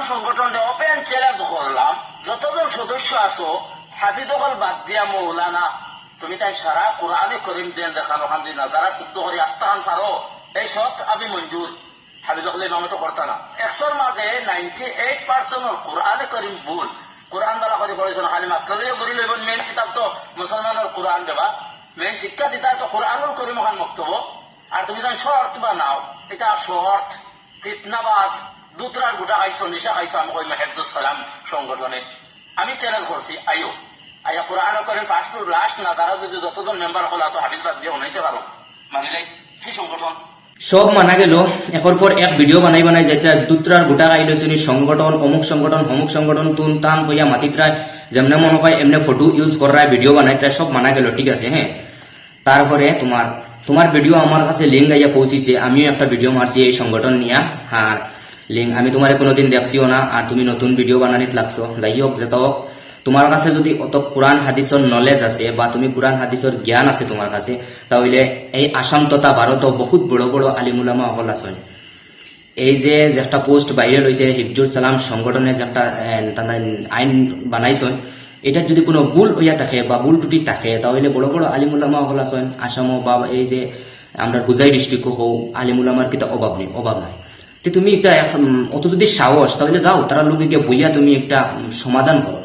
সালাম সংগঠনটা open challenge করলাম যতজন সদস্য আছো হাফিজকল বাদ দিয়া মৌলানা। তুমি তাই সারা কোরআনে করিম দেন দেখানো খান দিন যারা শুদ্ধ করে আস্থান পারো এই সৎ আমি মঞ্জুর হাফিজকল ইমামতো করতা না। একশোর মাঝে নাইনটি এইট পার্সেন্ট কোরআনে করিম ভুল। কোরআন বেলা করে পড়েছেন খালি মাস্টারিও করে লইব মেন কিতাব তো মুসলমানের কোরআন দেবা। মেন শিক্ষা দিতা তো কোরআনুল করিম খান বক্তব্য আর তুমি তাই শর্ত বা নাও এটা শর্ত ফিতনাবাজ। দুতরার গোটা খাইছো নিশা খাইছো আমি কই মেহেবদুল সালাম সংগঠনে। আমি চ্যানেল করছি আইও। আইয়া কোরআন করেন ফার্স্ট লাস্ট না তারা যদি যতজন মেম্বার হল আছো হাবিজ বাদ দিয়ে উনাইতে পারো মানিলে সে সংগঠন? সব মানা গেল একের পর এক ভিডিও বানাই বানাই যাইতে দুত্রার গোটা গাইলছনি সংগঠন, অমুক সংগঠন অমুক সংগঠন, তুন তান হইয়া মাতিত্রায় যেমনে মনে হয় এমনি ফটো ইউজ করায় ভিডিও বানাই তাই সব মানা গেল, ঠিক আছে হ্যাঁ তারপরে তোমার তোমার ভিডিও আমার কাছে লিঙ্ক আইয়া পৌঁছিছে, আমিও একটা ভিডিও মারছি এই সংগঠন নিয়া আর লিঙ্ক আমি তোমার কোনোদিন দেখছিও না, আর তুমি নতুন ভিডিও বানানিত লাগছো। যাই হোক যত হোক তোমার কাছে যদি অত কোরআন হাদিসর নলেজ আছে, বা তুমি কোরআন হাদিসর জ্ঞান আছে তোমার কাছে, তাহলে এই আসাম তথা ভারত বহুত বড় বড় আলিমুলামা হল আছেন এই যে যে একটা পোস্ট বাইরে রয়েছে হিফজুল সালাম সংগঠনে যে একটা আইন বানাইছেন এটা যদি কোনো ভুল হইয়া থাকে, বা ভুল টুটি থাকে, তাহলে বড় বড় আলিমুলামা হল আছেন আসামও বা এই যে আমরা হুজাই ডিস্ট্রিক্ট হও আলিমুলামার কিতা অভাব নেই অভাব নাই। তো তুমি একটা অত যদি সাহস, তাহলে যাও, তারা লোক গিয়ে বইয়া তুমি একটা সমাধান করো।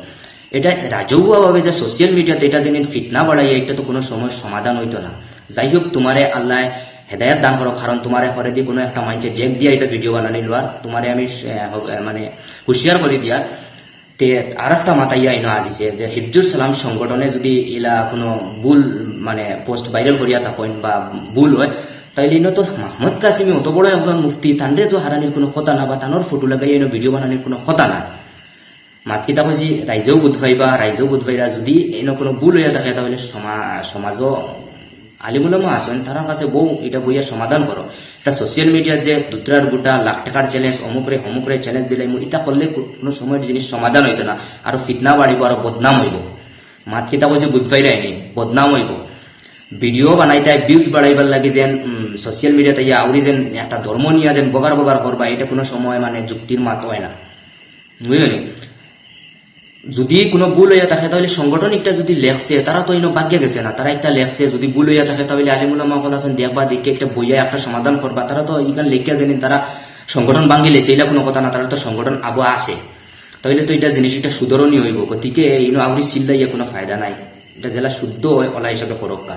এটা রাজহুয়া ভাবে যে সোশ্যাল মিডিয়াতে এটা যেন ফিতনা বাড়াইয়া, এটা তো কোনো সময় সমাধান হইতো না। যাই হোক, তোমারে আল্লাহ হেদায়ত দান করো কারণ তোমারে ঘরে দিয়ে কোনো একটা মাইন্ডে জেক দিয়া এটা ভিডিও বানানি লোয়ার তোমারে আমি মানে হুঁশিয়ার করে দিয়ার। তে আর একটা মাতাইয়া ইনো আজিছে, যে হিফজুর সালাম সংগঠনে যদি ইলা কোনো ভুল মানে পোস্ট ভাইরাল করিয়া থাকেন বা ভুল হয় তাইলে তো মাহমুদ কাসিমি অত বড় একজন মুফতি তানরে তো হারানির কোনো কথা না বা তানোর ফটো লাগাই ইনো ভিডিও বানানির কোনো কথা না মাতকিতা কৈছি, ৰাইজেও বুধ পাইবা ৰাইজেও বুধ পাইবা যদি এনে কোনো ভুল হইয়া থাকে তাহলে সমা- সমাজও আলিমুলামা আছেন তার কাছে বউ এটা বইয়া সমাধান করো এটা সোশ্যাল মিডিয়ার যে দুতরার গোটা, লাখ টাকার চ্যালেঞ্জ অমুকরে অমুকরে চ্যালেঞ্জ দিলে এটা করলে কোনো সময়ের জিনিস সমাধান হইতো না আরও ফিতনা বাড়িব আরও বদনাম হইব মাতকিতা কৈছে বুধ পাইরা আইনি বদনাম হইব ভিডিও বানাইতে ভিউজ বাড়াইবার লাগে যেন সোশ্যাল মিডিয়াতে ইয়া আউরি যেন একটা ধর্ম নিয়া যেন বগার বগার করবা, এটা কোনো সময় মানে যুক্তির মাত হয় না। বুঝলি যদি কোনো ভুল হইয়া থাকে তাহলে সংগঠন একটা যদি লেখছে, তারা তো ইনো বাগ্যে গেছে না। তারা একটা লেখছে, যদি ভুল হইয়া থাকে তাহলে আলিমুলামা কথা শুন, দেখবা, দেখে একটা বইয়া একটা সমাধান করবা। তারা তো ইখান লেখিয়া জানি তারা সংগঠন ভাঙ্গি লেছে এটা কোনো কথা না, তারা তো সংগঠন আবু আছে। তাহলে তো এটা জিনিস এটা সুধরণী হইব। গতিকে ইনো আউরি চিল্লাইয়া কোনো ফায়দা নাই। এটা জেলা শুদ্ধ হয় অলা হিসাবে ফরক্কা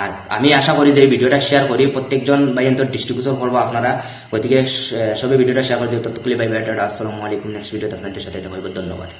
আর আমি আশা করি যে এই ভিডিওটা শেয়ার করি, প্রত্যেকজন বাইন্তর ডিস্ট্রিবিউশন করব আপনারা। গতিকে সবে ভিডিওটা শেয়ার করে দিও বাই বাই আসসালামু আলাইকুম নেক্সট ভিডিওতে আপনাদের সাথে ধন্যবাদ।